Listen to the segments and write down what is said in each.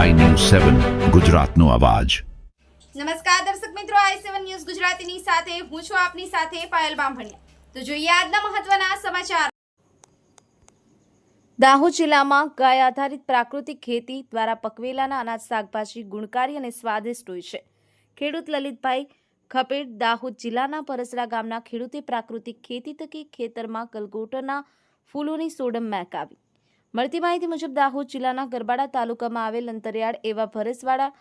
સેવન ગુજરાતનો અવાજ. નમસ્કાર દર્શક મિત્રો આઈ સેવન ન્યૂઝ ગુજરાતીની સાથે, હું છું આપની સાથે પાયલ બામભણિયા. તો જોઈએ આજના મહત્વના સમાચાર. દાહોદ જિલ્લામાં ગાય આધારિત પ્રાકૃતિક ખેતી દ્વારા પકવેલાના અનાજ શાકભાજી ગુણકારી અને સ્વાદિષ્ટ હોય છે. ખેડૂત લલિતભાઈ ખપેડ દાહોદ જિલ્લાના પરસરા ગામના ખેડૂતે પ્રાકૃતિક ખેતી થકી ખેતરમાં ગલગોટરના ફૂલોની સોડમ મહેકાવી. મળતી માહિતી મુજબ દાહોદ જિલ્લાના ગરબાડા તાલુકામાં આવેલ અંતરિયાળ એવા ભરસવાડા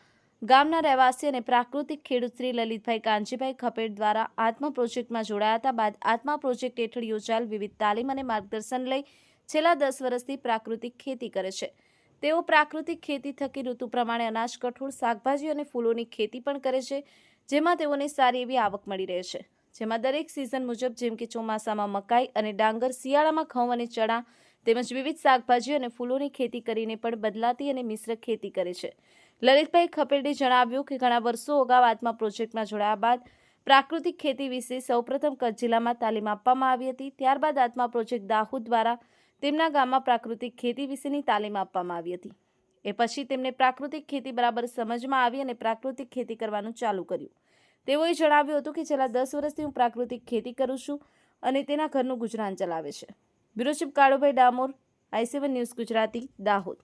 ગામના રહેવાસી અને પ્રાકૃતિક ખેડૂત શ્રી લલિતભાઈ કાંજીભાઈ ખપેડ દ્વારા આત્મા પ્રોજેક્ટમાં જોડાયા હતા. બાદ આત્મા પ્રોજેક્ટ હેઠળ યોજાયેલ વિવિધ તાલીમ અને માર્ગદર્શન લઈ છેલ્લા દસ વર્ષથી પ્રાકૃતિક ખેતી કરે છે. તેઓ પ્રાકૃતિક ખેતી થકી ઋતુ પ્રમાણે અનાજ, કઠોળ, શાકભાજી અને ફૂલોની ખેતી પણ કરે છે, જેમાં તેઓને સારી એવી આવક મળી રહે છે. જેમાં દરેક સિઝન મુજબ જેમ કે ચોમાસામાં મકાઈ અને ડાંગર, શિયાળામાં ઘઉં અને ચણા તેમજ વિવિધ શાકભાજી અને ફૂલોની ખેતી કરીને પણ બદલાતી અને મિશ્ર ખેતી કરે છે. લલિતભાઈ ખપેડે જણાવ્યું કે ઘણા વર્ષો અગાઉ આત્મા પ્રોજેક્ટમાં જોડાયા બાદ પ્રાકૃતિક ખેતી વિશે સૌપ્રથમ કચ્છ જિલ્લામાં તાલીમ આપવામાં આવી હતી. ત્યારબાદ આત્મા પ્રોજેક્ટ દાહોદ દ્વારા તેમના ગામમાં પ્રાકૃતિક ખેતી વિશેની તાલીમ આપવામાં આવી હતી. એ પછી તેમને પ્રાકૃતિક ખેતી બરાબર સમજમાં આવી અને પ્રાકૃતિક ખેતી કરવાનું ચાલુ કર્યું. તેઓએ જણાવ્યું હતું કે છેલ્લા દસ વર્ષથી હું પ્રાકૃતિક ખેતી કરું છું અને તેના ઘરનું ગુજરાન ચલાવે છે. Bureau chief Kalubhai Damor I seven news Gujarati Dahod.